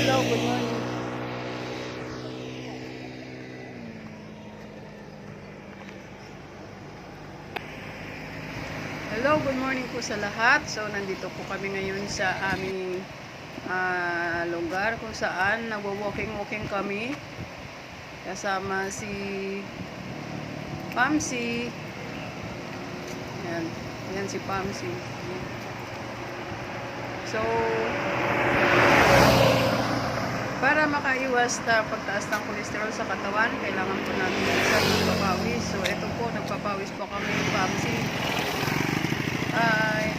Hello, good morning. Hello, good morning po sa lahat. So, nandito po kami ngayon sa aming ah, lugar kung saan nagwo-walking-walking kami. Kasama si Pamsi. Yan. Yan si Pamsi. So, para makaiwas sa pagtaas ng kolesterol sa katawan, kailangan po natin isa magpapawis. So, ito po, nagpapawis po kami ng Pamsi. Hi.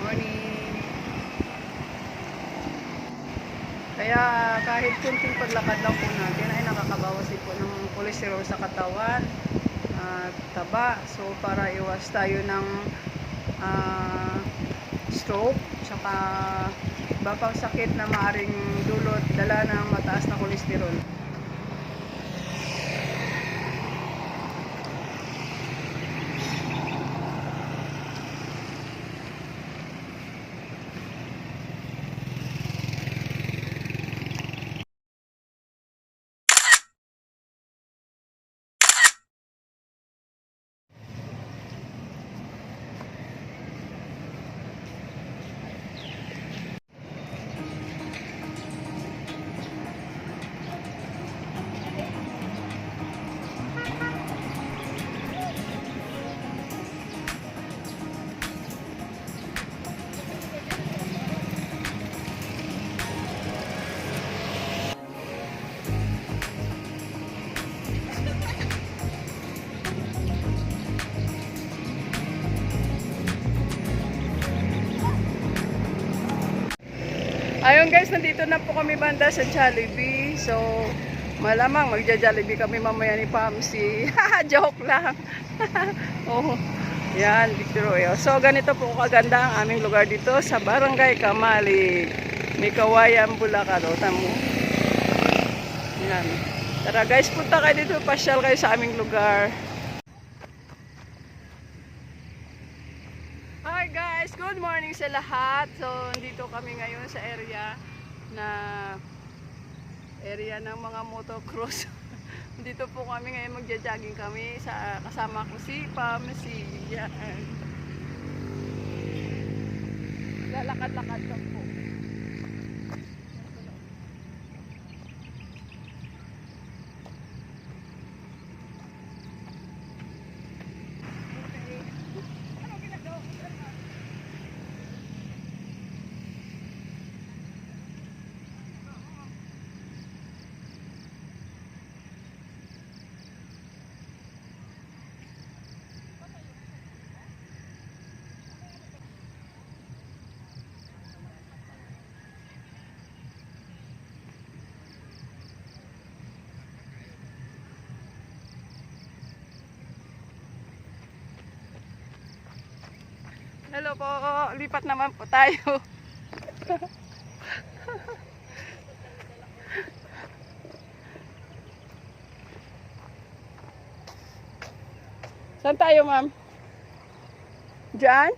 Morning. Kaya kahit kunting paglakad lang po natin ay nakakabawas din po ng kolesterol sa katawan at taba. So para iwas tayo ng ah, stroke tsaka iba pang sakit na maaring dulot dala ng mataas na kolesterol. Ayun guys, nandito na po kami banda sa Jollibee. So, malamang magja-Jollibee kami mamaya ni Pamsi. Joke lang. oh, yan, Victor Royal. So, ganito po kaganda ang aming lugar dito sa Barangay Kamali. May kawayan, Bulacan. O, tamo. Yan. Tara guys, punta kayo dito. Pasyal kayo sa aming lugar. Hi guys, good morning sa lahat. So, dito kami ngayon sa area na area ng mga motocross. dito po kami ngayon magja-jogging kami sa kasama ko si Pam, si yan. Lalakad-lakad lang po. Hello po, lipat naman po tayo. Saan tayo, ma'am? Diyan?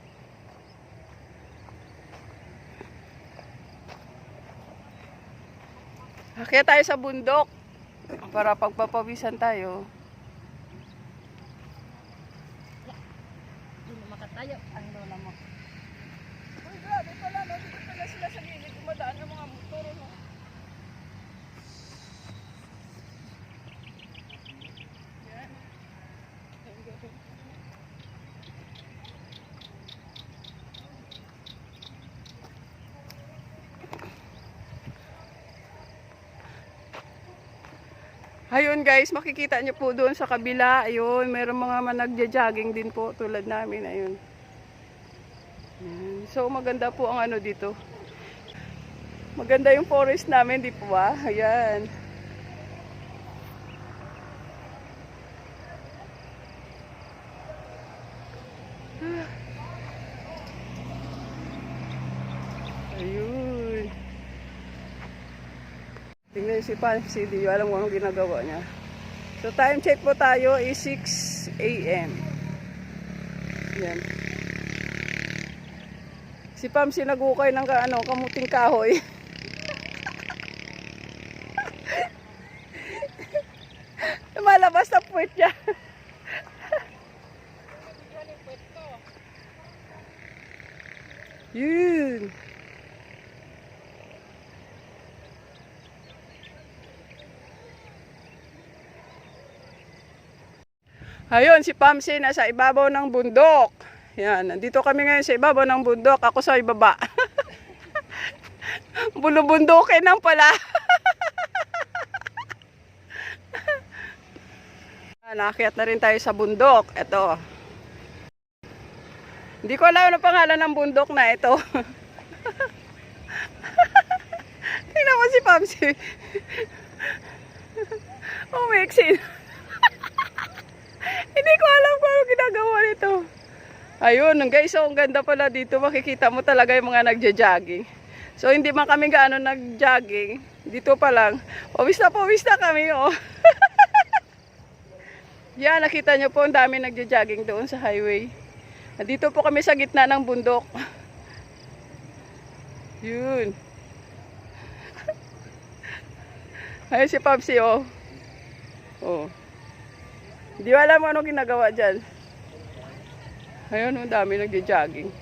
Kaya tayo sa bundok para pagpapawisan tayo. Makatayo. Ang lola mo. Uy, grabe pala, no? Dito pala sila sa gilid. Dumadaan ng mga motor, no? Ayun guys, makikita nyo po doon sa kabila. Ayun, mayroong mga managja-jogging din po tulad namin. Ayun. So maganda po ang ano dito. Maganda yung forest namin, di po ba? Ayan. Si Pansy, di alam mo anong ginagawa niya. So time check po tayo is 6 a.m. Yan. Si Pam sinagukay ng ano, kamuting kahoy. Lumalabas na puwet niya. Yun. Ayun, si Pamsi nasa ibabaw ng bundok. Yan, nandito kami ngayon sa ibabaw ng bundok. Ako sa ibaba. Bulubundukin lang pala. Naakyat na rin tayo sa bundok. Ito. Hindi ko alam ang pangalan ng bundok na ito. Tingnan mo si Pamsi. exit. Hindi ko alam kung ano ginagawa nito. Ayun, guys, so ang ganda pala dito. Makikita mo talaga yung mga nagja-jogging. So, hindi man kami gaano nag-jogging. Dito pa lang. Pawis na pawis na kami, oh. Yan, nakita nyo po, ang dami nagja-jogging doon sa highway. Dito po kami sa gitna ng bundok. Yun. Ayun si Papsi, oh. Oh. Hindi alam kung ano ginagawa dyan. Ayun, ang dami nagja-jogging.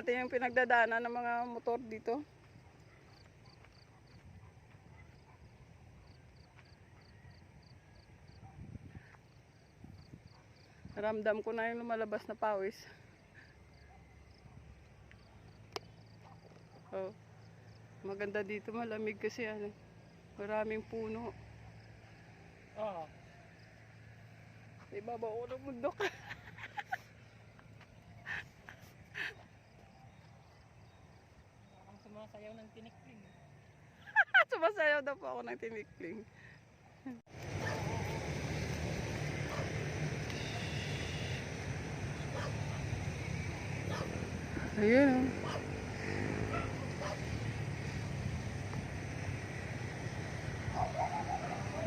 Natin yung pinagdadaanan ng mga motor dito. Ramdam ko na yung lumalabas na pawis. Oh. Maganda dito, malamig kasi ano. Maraming puno. Oo. Sa ibabaw ko ng bundok. Ang sumasayaw ng tinikling. Sumasayaw daw po ako ng timikling. Ayun. oh.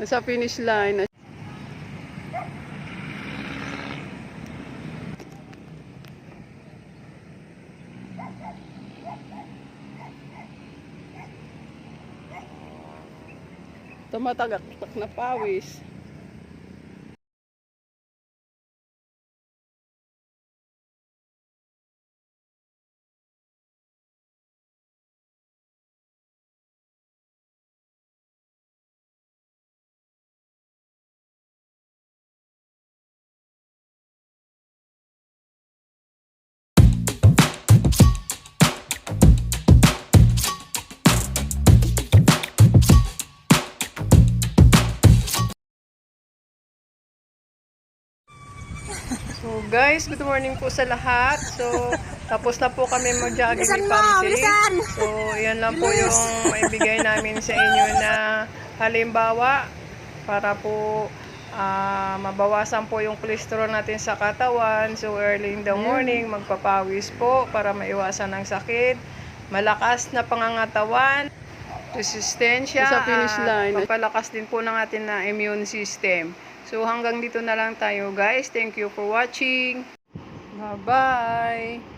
Nasa finish line. na- Tumatagaktak na pawis. So guys, good morning po sa lahat. So, tapos na po kami mag-jogging ni Pamsi. So, yan lang po yung maibigay namin sa inyo na halimbawa para po ah, mabawasan po yung cholesterol natin sa katawan. So, early in the morning, magpapawis po para maiwasan ng sakit. Malakas na pangangatawan, resistensya, Sa finish at line. papalakas din po ng atin na immune system. So hanggang dito na lang tayo guys. Thank you for watching. Bye-bye.